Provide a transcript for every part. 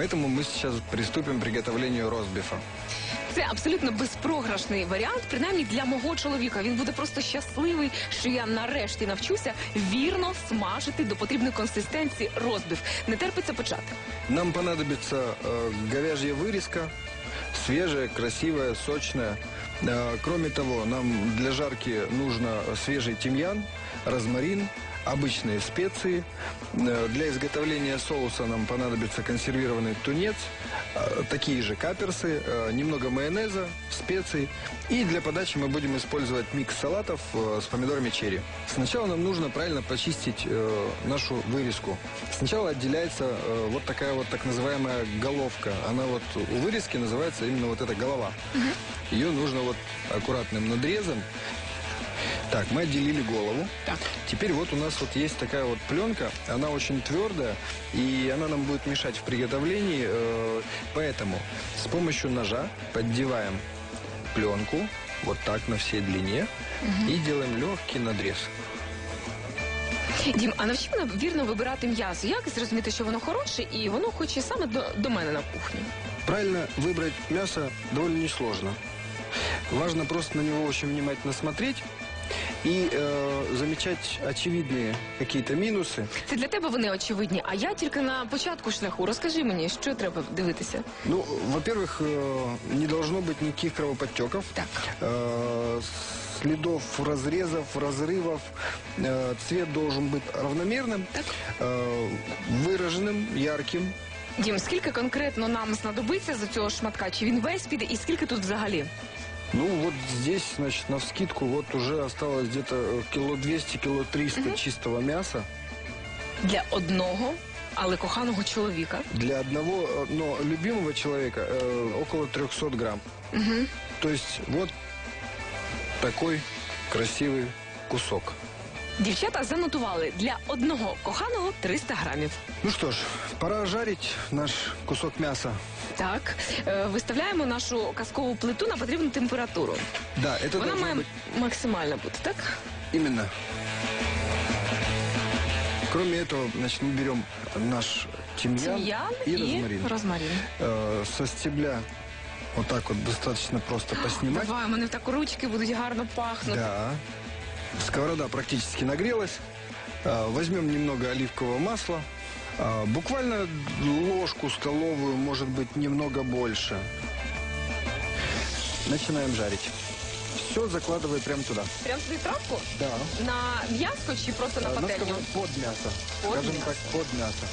Поэтому мы сейчас приступим к приготовлению ростбифа. Це абсолютно безпрограшний варіант, принаймні для мого чоловіка. Він буде просто щасливий, що я нарешті навчуся вірно смажити до потрібної консистенції розбив. Не терпиться почати. Нам понадобится э, говяжья вырезка, свежая, красивая, сочная. Э, кроме того, нам для жарки нужно свежий тимьян, розмарин, обычные специи. Э, Для изготовления соуса нам понадобится консервированный тунец, э, такие же каперсы, э, немного майонеза, специй. И для подачи мы будем использовать микс салатов с помидорами черри. Сначала нам нужно правильно почистить нашу вырезку. Сначала отделяется вот такая вот так называемая головка. Она вот у вырезки называется именно вот эта голова. Ее нужно вот аккуратным надрезом. Так, мы отделили голову. Так. Теперь вот у нас вот есть такая вот пленка, она очень твердая, и она нам будет мешать в приготовлении, э, поэтому с помощью ножа поддеваем пленку вот так на всей длине и делаем легкий надрез. Дім, а навчи мене вірно вибирати м'ясо. Як зрозуміти, що воно хороше і воно хоче саме до, до мене на кухню? Правильно выбрать мясо довольно несложно. Важно просто на него очень внимательно смотреть и э, замечать очевидные какие-то минусы. Це для тебе вони очевидні, а я тільки на початку шляху. Розкажи мені, що треба дивитися. Ну, во-первых, э, не должно быть никаких кровоподтеков. Так. Э, следов разрезов, разрывов. Э, цвет должен быть равномерным, Так. э, выраженным, ярким. Дім, скільки конкретно нам знадобиться за цього шматка? Чи він весь піде і скільки тут взагалі? Ну, вот здесь, значит, на вскидку вот уже осталось где-то э, кило 200, кило 300 чистого мяса. Для одного, але коханого чоловіка. Для одного, э, но любимого человека э, около 300 грамм. Угу. То есть вот такой красивый кусок. Дівчата занотували для одного коханого 300 грамів. Ну что ж, пора жарить наш кусок мяса. Так, е, виставляємо нашу казкову плиту на потрібну температуру. Да, это Вона должно має быть максимально бути, так? именно. Кроме этого, значит, мы берем наш тимьян, Тім'ян и, і розмарин. розмарин. Э, со стебля вот так вот достаточно просто поснимать. Давай, у мене так ручки будуть гарно пахнути. Да. Сковорода практически нагрелась. А, Возьмем немного оливкового масла. А, Буквально ложку столовую, может быть, немного больше. Начинаем жарить. Все закладывай прямо туда. Прям туди травку? Да. На м'яско чи просто на А, пательню? сказать, под мясо. Под Скажем мясо. так, под мясо.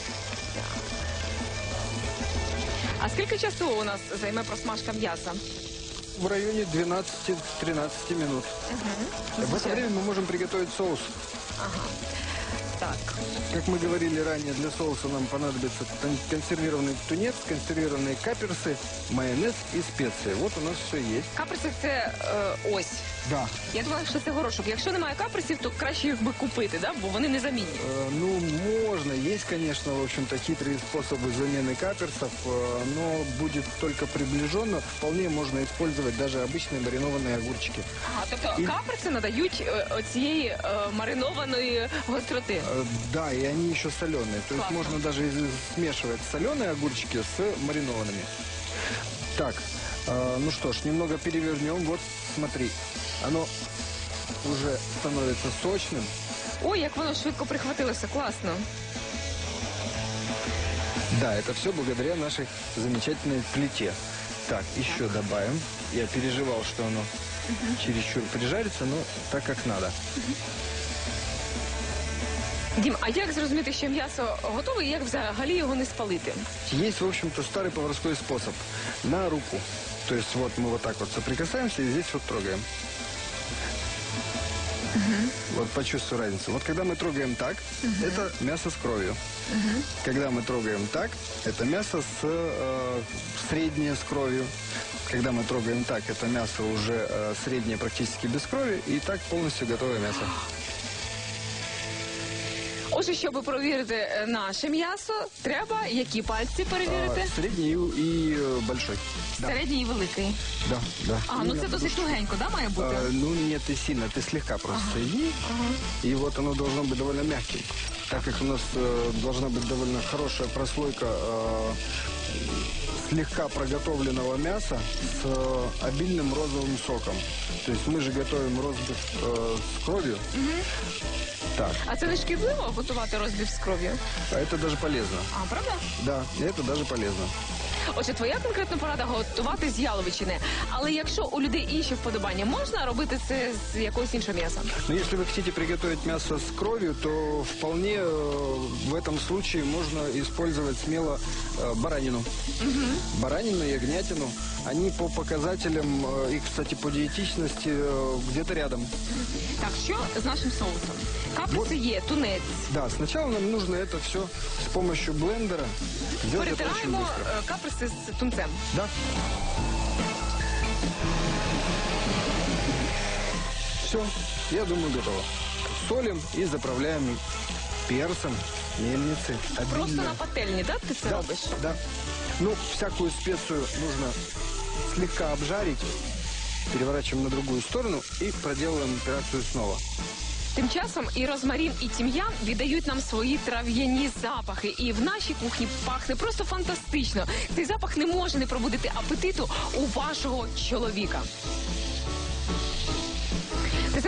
А скільки часу у нас займе просмажка м'яса? В районе 12-13 минут. В это время мы можем приготовить соус Так. Как мы говорили ранее, для соуса нам понадобится тон- консервированный тунец, консервированные каперсы, майонез и специи. Вот у нас все есть. Каперси це е, ось. Да. Я думала, що це горошок. Якщо немає каперсів, то краще їх би купити, да? бо вони незамінні. Э, ну, можно. Есть, конечно, в общем-то, хитрые способы замены каперсов, э, но будет только приближенно. Вполне можно использовать даже обычные маринованные огурчики. Ага, тобто І- каперси надають е, оцієї е, маринованої гостроти. Э, да, и они еще соленые. То есть Классно. можно даже смешивать соленые огурчики с маринованными. Так, э, ну что ж, немного перевернем. Вот, смотри, оно уже становится сочным. Ой, як воно швидко прихватилося, класно. Да, это все благодаря нашей замечательной плите. Так, еще добавим. Я переживал, что оно чересчур прижарится, но так как надо. Дім, а як зрозуміти, що м'ясо готове і як взагалі його не спалити? Есть, в общем-то, старый поварской способ. На руку. То есть вот мы вот так вот соприкасаемся и здесь вот трогаем. Вот почувствуй разницу. Вот когда мы трогаем так, это мясо с кровью. Когда мы трогаем так, это мясо с э, среднее с кровью. Когда мы трогаем так, это мясо уже э, среднее практически без крови. И так полностью готовое мясо. Отже, щоб перевірити е, наше м'ясо, треба які пальці перевірити? А, средний и, и, э, большой. Да, Середній і великий. да, да. А, ну Именно це потому досить что- тугенько, да, має бути? А, ну нет, ты сильно, ты слегка просто соедини. И вот оно должно быть довольно мягким. Так как у нас э, должна быть довольно хорошая прослойка э, слегка проготовленного мяса с э, обильным розовым соком. То есть мы же готовим розбив э, с кровью. Так, А це не шкідливо готувати розбив з кров'ю? а это даже полезно. А, правда? Да, это даже полезно. Отже, твоя конкретна порада готувати з яловичини. Але якщо у людей інші вподобання, можна робити це з якогось іншого м'яса? Но если вы хотите приготовить мясо с кровью, то вполне э, в этом случае можно использовать смело э, баранину. Баранину, ягнятину. Они по показателям, э, и, кстати, по диетичности э, где-то рядом. Так, що з нашим соусом? Каприці є, тунець. Да, сначала нам нужно это все с помощью блендера сделать это очень Перетираємо быстро. е, каприці з тунцем. Да. Все, я думаю, готово. Солим и заправляем перцем, мельницей. Просто обильно. на пательні, так ти це Да, робиш? Да. Ну, всякую специю нужно слегка обжарить. Переворачиваем на другую сторону и проделываем операцию снова. Тим часом і розмарін, і тім'ян віддають нам свої трав'яні запахи. І в нашій кухні пахне просто фантастично. Цей запах не може не пробудити апетиту у вашого чоловіка.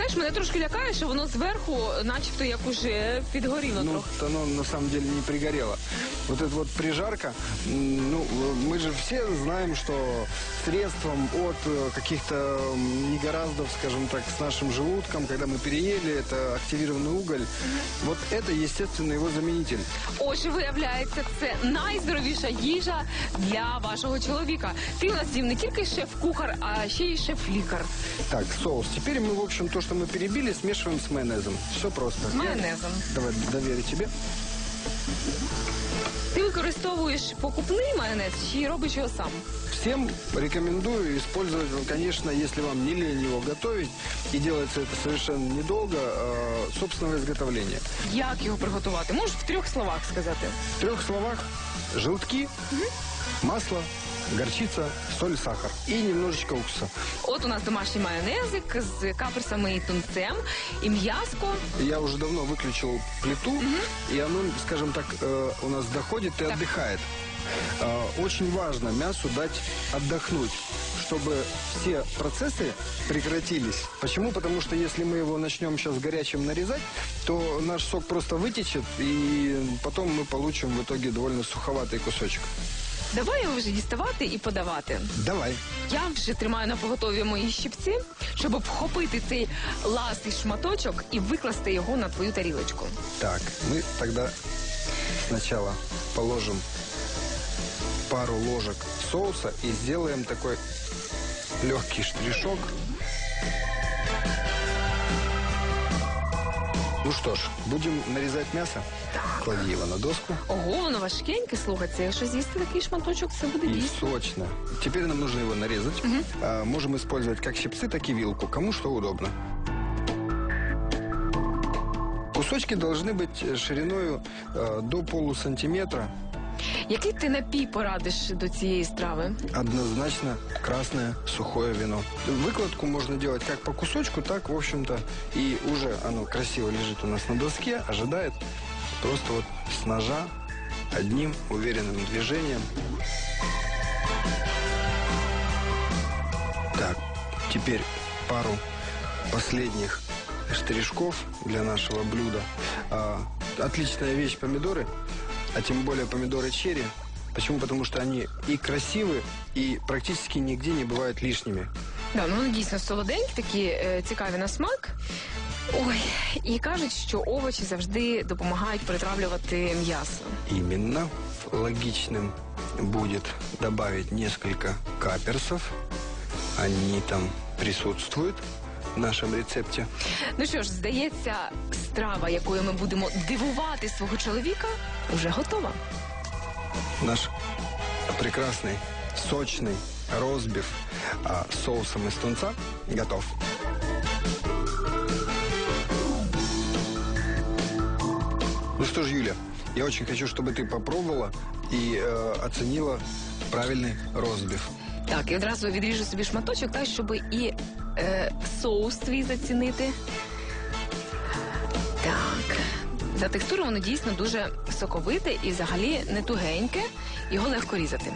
Ти знаєш, мене трошки лякає, що воно зверху, начебто, як уже підгоріло Ну, трохи. оно на самом деле не пригорело. Вот эта вот прижарка, м, ну, э, мы же все знаем, что средством от э, каких-то м, негораздов, скажем так, с нашим желудком, когда мы переели, это активированный уголь. Вот это, естественно, его заменитель. Отже, виявляється, це найздоровіша їжа для вашого чоловіка. Ти у нас Дім, не тільки шеф-кухар, а ще й шеф-лікар. Так, соус. Теперь мы, в общем, то, что мы перебили, смешиваем с майонезом. Все просто. З майонезом. Давай, доверю тебе. Ти використовуєш покупний майонез чи робиш його сам? Всем рекомендую использовать, ну, конечно, если вам не лень его готовить, и делается это совершенно недолго, э, собственного изготовления. Як його приготувати? Можеш в трьох словах сказати. В трех словах желтки, масло, горчица, соль, сахар и немножечко уксуса. От у нас домашній майонезик з каперсами і тунцем, і м'яско. Я уже давно выключил плиту, и оно, скажем так, э, у нас доходит и Так. отдыхает. Э, Очень важно мясу дать отдохнуть, чтобы все процессы прекратились. Почему? Потому что если мы его начнем сейчас горячим нарезать, то наш сок просто вытечет, и потом мы получим в итоге довольно суховатый кусочек. Давай його вже діставати і подавати. Давай. Я вже тримаю на поготові мої щипці, щоб вхопити цей ласий шматочок і викласти його на твою тарілочку. Так, мы тогда сначала положим пару ложек соуса и сделаем такой легкий штришок. Ну что ж, будем нарезать мясо. Клади его на доску. Ого, воно важкеньке, слухайте. Якщо з'їсти такий шматочок, це буде И дійсно. сочно. Теперь нам нужно его нарезать. А, можем использовать как щипцы, так и вилку. Кому что удобно. Кусочки должны быть шириною э, до полусантиметра. Який ти напій порадиш до цієї страви? Однозначно красное сухое вино. Выкладку можно делать как по кусочку, так, в общем-то, и уже оно красиво лежит у нас на доске, ожидает просто вот с ножа одним уверенным движением. Так, теперь пару последних штришков для нашего блюда. А, отличная вещь помидоры, а тем более помидоры черри. Почему? Потому что они и красивы, и практически нигде не бывают лишними. Да, ну вони дійсно солоденькі, такі е, цікаві на смак. Ой, і кажуть, що овочі завжди допомагають перетравлювати м'ясо. Именно логичным будет добавить несколько каперсов. Они там присутствуют в нашем рецепте. Ну що ж, здається, страва, якою ми будемо дивувати свого чоловіка, вже готова. Наш прекрасный, сочный розбив а, с соусом из тунца готов. Ну что ж, Юля, я очень хочу, чтобы ты попробовала и э, оценила правильный розбив. Так, і одразу відріжу собі шматочок, так, щоб і е, соус твій зацінити. Так. За текстуру воно дійсно дуже соковите і взагалі не тугеньке. Його легко різати.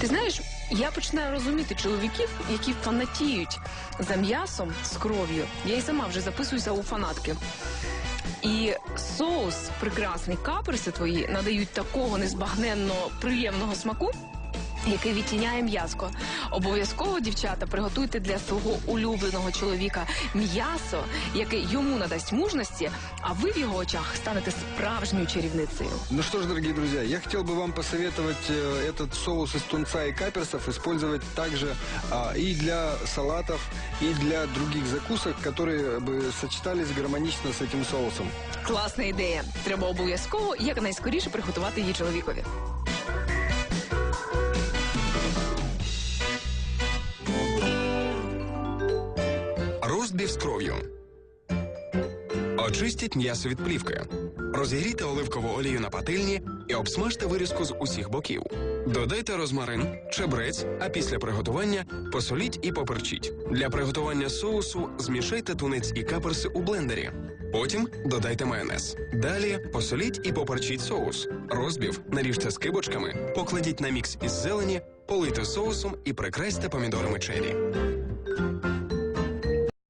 Ти знаєш, я починаю розуміти чоловіків, які фанатіють за м'ясом з кров'ю. Я і сама вже записуюся у фанатки. І соус, прекрасний каприси твої надають такого незбагненно приємного смаку Який відтіняє м'язко. Обов'язково, дівчата, приготуйте для свого улюбленого чоловіка м'ясо, яке йому надасть мужності, а ви в його очах станете справжньою чарівницею. Ну что ж, дорогие друзья, я хотел бы вам посоветовать э, этот соус из тунца и каперсов использовать также а, и для салатов, и для других закусок, которые бы сочетались гармонично с этим соусом. Класна ідея. Треба обов'язково якнайскоріше приготувати її чоловікові. Ростбіф з кров'ю. Очистіть м'ясо від плівки. Розігрійте оливкову олію на пательні і обсмажте вирізку з усіх боків. Додайте розмарин, чебрець, а після приготування посоліть і поперчіть. Для приготування соусу змішайте тунець і каперси у блендері. Потім додайте майонез. Далі посоліть і поперчіть соус. Розбів наріжте скибочками, покладіть на мікс із зелені, полийте соусом і прикрасьте помідорами чері.